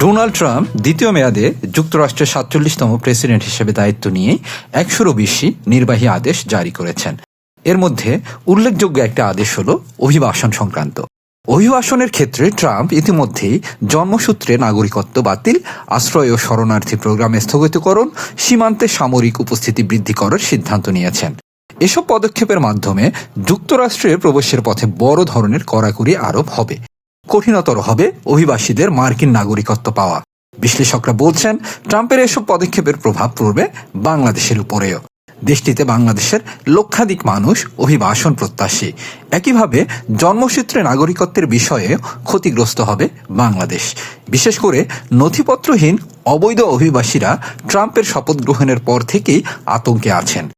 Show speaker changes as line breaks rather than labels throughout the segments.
Donald Trump দ্বিতীয় মেয়াদে যুক্তরাষ্ট্রের সাতচল্লিশতম প্রেসিডেন্ট হিসেবে দায়িত্ব নিয়ে একশোরও বেশি নির্বাহী আদেশ জারি করেছেন। এর মধ্যে উল্লেখযোগ্য একটা আদেশ হল অভিবাসন সংক্রান্ত। অভিবাসনের ক্ষেত্রে ট্রাম্প ইতিমধ্যেই জন্মসূত্রে নাগরিকত্ব বাতিল, আশ্রয় ও শরণার্থী প্রোগ্রামে স্থগিতকরণ, সীমান্তে সামরিক উপস্থিতি বৃদ্ধি করার সিদ্ধান্ত নিয়েছেন। এসব পদক্ষেপের মাধ্যমে যুক্তরাষ্ট্রে প্রবেশের পথে বড় ধরনের কড়াকড়ি আরোপ হবে। কঠিনতর হবে অভিবাসীদের মার্কিন নাগরিকত্ব পাওয়া। বিশ্লেষকরা বলছেন, ট্রাম্পের এসব পদক্ষেপের প্রভাব পড়বে বাংলাদেশের উপরেও। দেশটিতে বাংলাদেশের লক্ষাধিক মানুষ অভিবাসন প্রত্যাশী। একইভাবে জন্মসূত্রে নাগরিকত্বের বিষয়ে ক্ষতিগ্রস্ত হবে বাংলাদেশ। বিশেষ করে নথিপত্রহীন অবৈধ অভিবাসীরা ট্রাম্পের শপথ গ্রহণের পর থেকেই আতঙ্কে আছেন।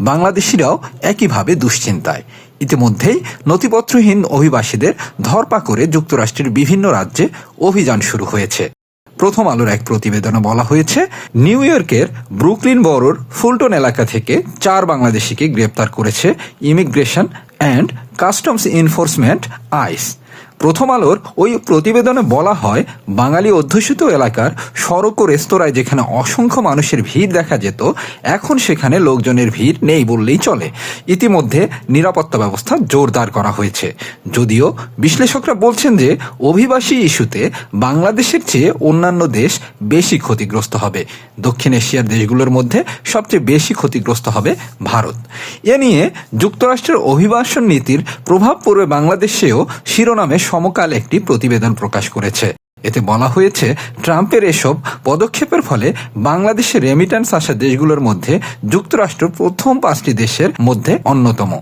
বাংলাদেশিরাও একইভাবে দুশ্চিন্তায়। ইতিমধ্যেই নথিপত্রহীন অভিবাসীদের ধরপা করে যুক্তরাষ্ট্রের বিভিন্ন রাজ্যে অভিযান শুরু হয়েছে। প্রথম আলোর এক প্রতিবেদনে বলা হয়েছে, নিউ ইয়র্কের ব্রুকলিন বরোর ফুলটন এলাকা থেকে চার বাংলাদেশিকে গ্রেপ্তার করেছে immigration and customs enforcement ICE. প্রথম আলোর ওই প্রতিবেদনে বলা হয়, বাঙালি অধ্যুষিত এলাকার সড়ক ও রেস্তোরাঁয় যেখানে অসংখ্য মানুষের ভিড় দেখা যেত, এখন সেখানে লোকজনের ভিড় নেই বললেই চলে। ইতিমধ্যে নিরাপত্তা ব্যবস্থা জোরদার করা হয়েছে। যদিও বিশ্লেষকরা বলছেন যে, অভিবাসী ইস্যুতে বাংলাদেশের চেয়ে অন্যান্য দেশ বেশি ক্ষতিগ্রস্ত হবে। দক্ষিণ এশিয়ার দেশগুলোর মধ্যে সবচেয়ে বেশি ক্ষতিগ্রস্ত হবে ভারত। এ নিয়ে যুক্তরাষ্ট্রের অভিবাসন নীতির প্রভাব পড়বে বাংলাদেশেও শিরোনামে সমকাল একটি প্রতিবেদন প্রকাশ করেছে। এতে বলা হয়েছে, ট্রাম্পের এসব পদক্ষেপের ফলে বাংলাদেশে রেমিট্যান্স আসা দেশগুলোর মধ্যে যুক্তরাষ্ট্র প্রথম পাঁচটি দেশের মধ্যে অন্যতম।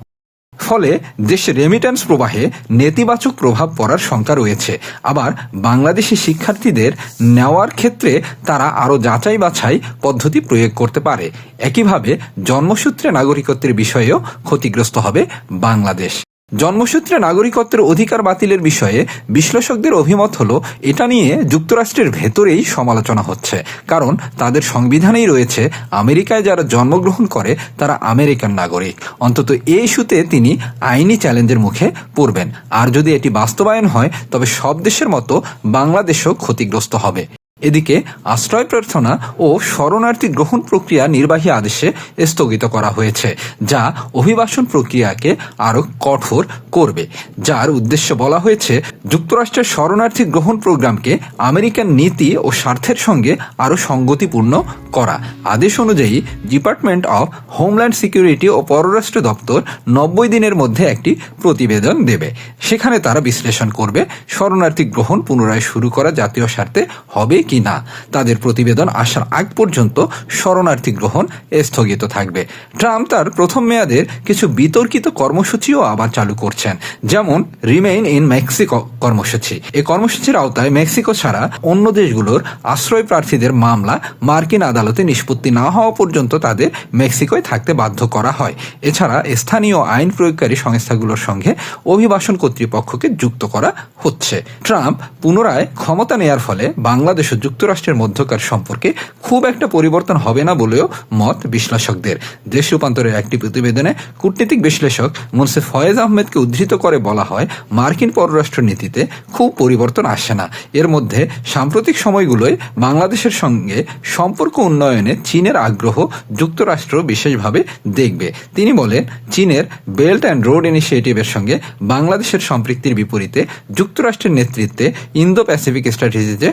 ফলে দেশে রেমিট্যান্স প্রবাহে নেতিবাচক প্রভাব পড়ার শঙ্কা রয়েছে। আবার বাংলাদেশি শিক্ষার্থীদের নেওয়ার ক্ষেত্রে তারা আরও যাচাই বাছাই পদ্ধতি প্রয়োগ করতে পারে। একইভাবে জন্মসূত্রে নাগরিকত্বের বিষয়েও ক্ষতিগ্রস্ত হবে বাংলাদেশ। জন্মসূত্রে নাগরিকত্বের অধিকার বাতিলের বিষয়ে বিশ্লেষকদের অভিমত হলো, এটা নিয়ে যুক্তরাষ্ট্রের ভেতরেই সমালোচনা হচ্ছে। কারণ তাদের সংবিধানেই রয়েছে, আমেরিকায় যারা জন্মগ্রহণ করে, তারা আমেরিকান নাগরিক। অন্তত এই ইস্যুতে তিনি আইনি চ্যালেঞ্জের মুখে পড়বেন। আর যদি এটি বাস্তবায়ন হয়, তবে সব দেশের মতো বাংলাদেশও ক্ষতিগ্রস্ত হবে। এদিকে আশ্রয় প্রার্থনা ও শরণার্থী গ্রহণ প্রক্রিয়া নির্বাহী আদেশে স্থগিত করা হয়েছে, যা অভিবাসন প্রক্রিয়াকে আরও কঠোর করবে। যার উদ্দেশ্য বলা হয়েছে, যুক্তরাষ্ট্রের শরণার্থী গ্রহণ প্রোগ্রামকে আমেরিকান নীতি ও স্বার্থের সঙ্গে আরও সঙ্গতিপূর্ণ করা। আদেশ অনুযায়ী, ডিপার্টমেন্ট অফ হোমল্যান্ড সিকিউরিটি ও পররাষ্ট্র দপ্তর নব্বই দিনের মধ্যে একটি প্রতিবেদন দেবে। সেখানে তারা বিশ্লেষণ করবে, শরণার্থী গ্রহণ পুনরায় শুরু করা জাতীয় স্বার্থে হবে কি না তাদের প্রতিবেদন আসার আগ পর্যন্ত শরণার্থী গ্রহণ স্থগিত থাকবে। ট্রাম্প তার প্রথম মেয়াদের কিছু বিতর্কিত কর্মসূচিও আবার চালু করছেন, যেমন রিমেইন ইন মেক্সিকো কর্মসূচি। এই কর্মসূচির আওতায় মেক্সিকো ছাড়া অন্য দেশগুলোর আশ্রয় প্রার্থীদের মামলা মার্কিন আদালতে নিষ্পত্তি না হওয়া পর্যন্ত তাদের মেক্সিকোয় থাকতে বাধ্য করা হয়। এছাড়া স্থানীয় আইন প্রয়োগকারী সংস্থাগুলোর সঙ্গে অভিবাসন কর্তৃপক্ষকে যুক্ত করা হচ্ছে। ট্রাম্প পুনরায় ক্ষমতা নেয়ার ফলে বাংলাদেশ ও যুক্তরাষ্ট্রের মধ্যকার সম্পর্কে খুব একটা পরিবর্তন হবে না বলেও মত বিশ্লেষকদের। দেশ রূপান্তরের একটি প্রতিবেদনে কূটনীতিক বিশ্লেষক মুন্সিফ ফয়েজ আহমেদকে উদ্ধৃত করে বলা হয়, মার্কিন পররাষ্ট্র নীতিতে খুব পরিবর্তন আসে না। এর মধ্যে সাম্প্রতিক সময়গুলোয় বাংলাদেশের সঙ্গে সম্পর্ক উন্নয়নে চীনের আগ্রহ যুক্তরাষ্ট্র বিশেষভাবে দেখবে। তিনি বলেন, চীনের বেল্ট অ্যান্ড রোড ইনিশিয়েটিভের সঙ্গে বাংলাদেশের সম্পৃক্তির বিপরীতে যুক্তরাষ্ট্রের নেতৃত্বে ইন্দো প্যাসিফিক স্ট্র্যাটেজিতে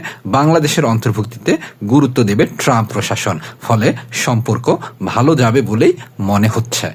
বাংলাদেশের অন্তর্ভুক্তিতে গুরুত্ব দেবে ট্রাম্প প্রশাসন। ফলে সম্পর্ক ভালো যাবে বলেই মনে হচ্ছে।